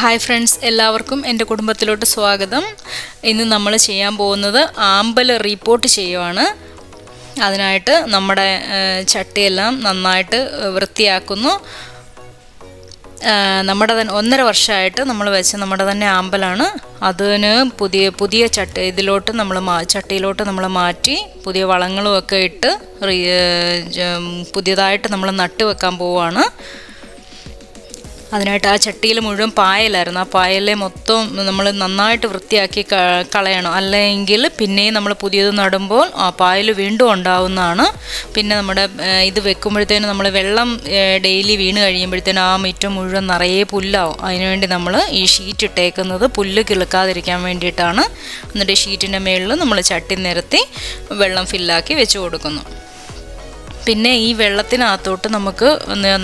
Hi friends എല്ലാവർക്കും എന്റെ കുടുംബത്തിലോട്ട് സ്വാഗതം. ഇന്ന് നമ്മൾ ചെയ്യാൻ പോകുന്നത് ആമ്പൽ റിപ്പോർട്ട് ചെയ്യുവാണ്. അതിനായിട്ട് നമ്മുടെ ചട്ടിയെല്ലാം നന്നായിട്ട് വൃത്തിയാക്കുന്നു. നമ്മുടെ തന്നെ ഒന്നര വർഷമായിട്ട് നമ്മൾ വെച്ച നമ്മുടെ തന്നെ ആമ്പലാണ്. അതിന് പുതിയ പുതിയ ചട്ടി ഇതിലോട്ട് നമ്മൾ മാ ചട്ടിയിലോട്ട് നമ്മൾ മാറ്റി പുതിയ വളങ്ങളുമൊക്കെ ഇട്ട് പുതിയതായിട്ട് നമ്മൾ നട്ട് വെക്കാൻ പോവുകയാണ്. അതിനായിട്ട് ആ ചട്ടിയിൽ മുഴുവൻ പായലായിരുന്നു. ആ പായലെ മൊത്തം നമ്മൾ നന്നായിട്ട് വൃത്തിയാക്കി കളയണം. അല്ലെങ്കിൽ പിന്നെയും നമ്മൾ പുതിയത് നടുമ്പോൾ ആ പായൽ വീണ്ടും ഉണ്ടാവുന്നതാണ്. പിന്നെ നമ്മുടെ ഇത് വെക്കുമ്പോഴത്തേനും നമ്മൾ വെള്ളം ഡെയിലി വീണ് കഴിയുമ്പോഴത്തേനും ആ മുറ്റം മുഴുവൻ നിറയെ പുല്ലാവും. അതിനുവേണ്ടി നമ്മൾ ഈ ഷീറ്റ് ഇട്ടേക്കുന്നത് പുല്ല് കിളുക്കാതിരിക്കാൻ വേണ്ടിയിട്ടാണ്. എന്നിട്ട് ഷീറ്റിന്റെ മുകളിൽ നമ്മൾ ചട്ടി നിരത്തി വെള്ളം ഫില്ലാക്കി വെച്ച് കൊടുക്കുന്നു. പിന്നെ ഈ വെള്ളത്തിനകത്തോട്ട് നമുക്ക്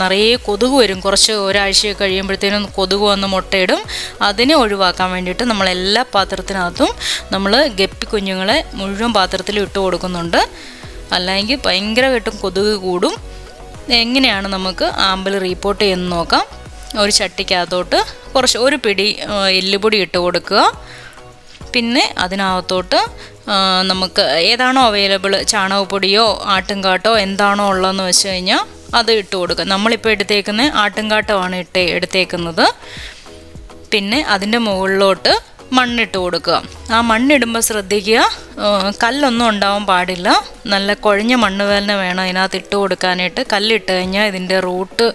നിറയെ കൊതുക് വരും. കുറച്ച് ഒരാഴ്ചയൊക്കെ കഴിയുമ്പോഴത്തേനും കൊതുക് വന്ന് മുട്ടയിടും. അതിനെ ഒഴിവാക്കാൻ വേണ്ടിയിട്ട് നമ്മൾ എല്ലാ പാത്രത്തിനകത്തും നമ്മൾ ഗപ്പി കുഞ്ഞുങ്ങളെ മുഴുവൻ പാത്രത്തിൽ ഇട്ട് കൊടുക്കുന്നുണ്ട്. അല്ലെങ്കിൽ ഭയങ്കരമായിട്ടും കൊതുക് കൂടും. എങ്ങനെയാണ് നമുക്ക് ആമ്പൽ റീപ്പോർട്ട് ചെയ്യുന്നത് നോക്കാം. ഒരു ചട്ടിക്കകത്തോട്ട് കുറച്ച് ഒരു പിടി എല്ലുപൊടി ഇട്ട് കൊടുക്കുക. പിന്നെ അതിനകത്തോട്ട് നമുക്ക് ഏതാണോ അവൈലബിൾ ചാണകപ്പൊടിയോ ആട്ടുംകാട്ടോ എന്താണോ ഉള്ളതെന്ന് വെച്ച് കഴിഞ്ഞാൽ അത് ഇട്ട് കൊടുക്കുക നമ്മളിപ്പോൾ എടുത്തേക്കുന്ന ആട്ടുംകാട്ടമാണ് ഇട്ട് എടുത്തേക്കുന്നത്. പിന്നെ അതിന്റെ മുകളിലോട്ട് മണ്ണിട്ട് കൊടുക്കുക ആ മണ്ണിടുമ്പോൾ ശ്രദ്ധിക്കുക. കല്ലൊന്നും ഉണ്ടാവാൻ പാടില്ല. നല്ല കുഴഞ്ഞ മണ്ണ് തന്നെ വേണം അതിനകത്ത് ഇട്ട് കൊടുക്കാനായിട്ട്. കല്ലിട്ട് കഴിഞ്ഞാൽ ഇതിന്റെ റൂട്ട്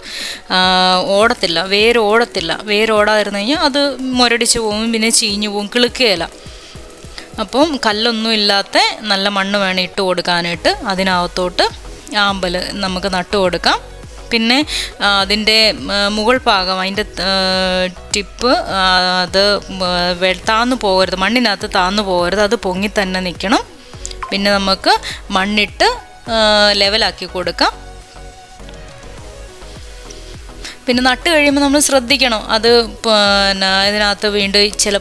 ഓടത്തില്ല വേരോടത്തില്ല വേരോടാതിരുന്നു കഴിഞ്ഞാൽ അത് മുരടിച്ച് പോകും പിന്നെ ചീഞ്ഞു പോകും കിളുക്കുകയില്ല. അപ്പം കല്ലൊന്നും ഇല്ലാത്ത നല്ല മണ്ണ് വേണം ഇട്ട് കൊടുക്കാനായിട്ട്. അതിനകത്തോട്ട് ആമ്പൽ നമുക്ക് നട്ടു കൊടുക്കാം. പിന്നെ അതിന്റെ മുകൾ ഭാഗം അതിന്റെ ടിപ്പ് അത് താന്നു പോകരുത് മണ്ണിനകത്ത് താന്നു പോകരുത് അത് പൊങ്ങി തന്നെ നിൽക്കണം. പിന്നെ നമുക്ക് മണ്ണിട്ട് ലെവലാക്കി കൊടുക്കാം. പിന്നെ നട്ട് കഴിയുമ്പോൾ നമ്മൾ ശ്രദ്ധിക്കണം. അത് പിന്നെ ഇതിനകത്ത് വീണ്ടും ചില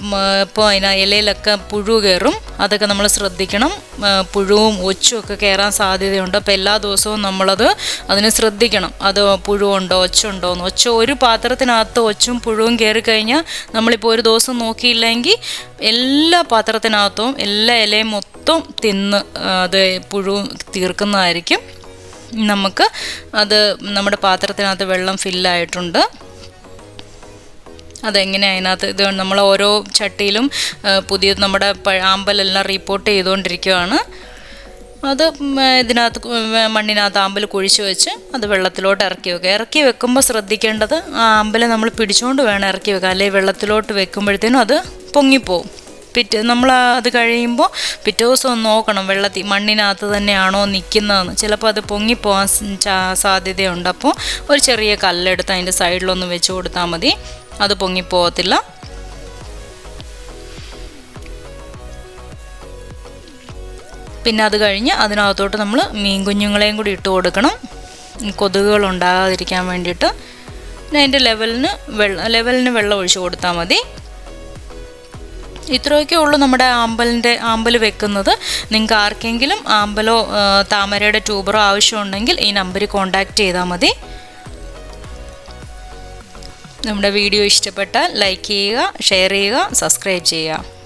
ഇപ്പോൾ അതിന് ഇലയിലൊക്കെ പുഴു കയറും അതൊക്കെ നമ്മൾ ശ്രദ്ധിക്കണം. പുഴുവും ഒച്ചും ഒക്കെ കയറാൻ സാധ്യതയുണ്ട്. അപ്പോൾ എല്ലാ ദിവസവും നമ്മളത് അതിന് ശ്രദ്ധിക്കണം. അത് പുഴുവുണ്ടോ ഒച്ചുണ്ടോ എന്ന്. ഒച്ച ഒരു പാത്രത്തിനകത്ത് ഒച്ചും പുഴുവും കയറി കഴിഞ്ഞാൽ നമ്മളിപ്പോൾ ഒരു ദിവസം നോക്കിയില്ലെങ്കിൽ എല്ലാ പാത്രത്തിനകത്തും എല്ലാ ഇലയും മൊത്തം തിന്ന് അത് പുഴു തീർക്കുന്നതായിരിക്കും. നമുക്ക് അത് നമ്മുടെ പാത്രത്തിനകത്ത് വെള്ളം ഫില്ലായിട്ടുണ്ട്. അതെങ്ങനെ അതിനകത്ത് ഇത് നമ്മൾ ഓരോ ചട്ടിയിലും പുതിയ നമ്മുടെ ആമ്പലെല്ലാം റിപ്പോർട്ട് ചെയ്തുകൊണ്ടിരിക്കുകയാണ്. അത് ഇതിനകത്ത് മണ്ണിനകത്ത് ആമ്പൽ കുഴിച്ച് വെച്ച് അത് വെള്ളത്തിലോട്ട് ഇറക്കി വെക്കുക. ഇറക്കി വെക്കുമ്പോൾ ശ്രദ്ധിക്കേണ്ടത് ആ ആമ്പലെ നമ്മൾ പിടിച്ചുകൊണ്ട് വേണം ഇറക്കി വെക്കുക അല്ലെങ്കിൽ വെള്ളത്തിലോട്ട് വെക്കുമ്പോഴത്തേനും അത് പൊങ്ങിപ്പോവും. പിറ്റേ നമ്മൾ അത് കഴിയുമ്പോൾ പിറ്റേ ദിവസം നോക്കണം വെള്ളത്തിൽ മണ്ണിനകത്ത് തന്നെയാണോ നിൽക്കുന്നതെന്ന് ചിലപ്പോൾ അത് പൊങ്ങിപ്പോകാൻ സാധ്യതയുണ്ട്. അപ്പോൾ ഒരു ചെറിയ കല്ലെടുത്ത് അതിന്റെ സൈഡിലൊന്ന് വെച്ച് കൊടുത്താൽ മതി. അത് പൊങ്ങിപ്പോകത്തില്ല പിന്നെ അത് കഴിഞ്ഞ് അതിനകത്തോട്ട് നമ്മൾ മീൻ കുഞ്ഞുങ്ങളെയും കൂടി ഇട്ട് കൊടുക്കണം. കൊതുകുകൾ ഉണ്ടാകാതിരിക്കാൻ വേണ്ടിയിട്ട്. പിന്നെ അതിന്റെ ലെവലിന് വെള്ളം ലെവലിന് വെള്ളം ഒഴിച്ച് കൊടുത്താൽ മതി. ഇത്രയൊക്കെ ഉള്ളൂ നമ്മുടെ ആമ്പലിന്റെ ആമ്പൽ വെക്കുന്നത്. നിങ്ങൾക്ക് ആർക്കെങ്കിലും ആമ്പലോ താമരയുടെ ട്യൂബറോ ആവശ്യമുണ്ടെങ്കിൽ ഈ നമ്പറിൽ കോൺടാക്റ്റ് ചെയ്താൽ മതി. നമ്മുടെ വീഡിയോ ഇഷ്ടപ്പെട്ടാൽ ലൈക്ക് ചെയ്യുക ഷെയർ ചെയ്യുക സബ്സ്ക്രൈബ് ചെയ്യുക.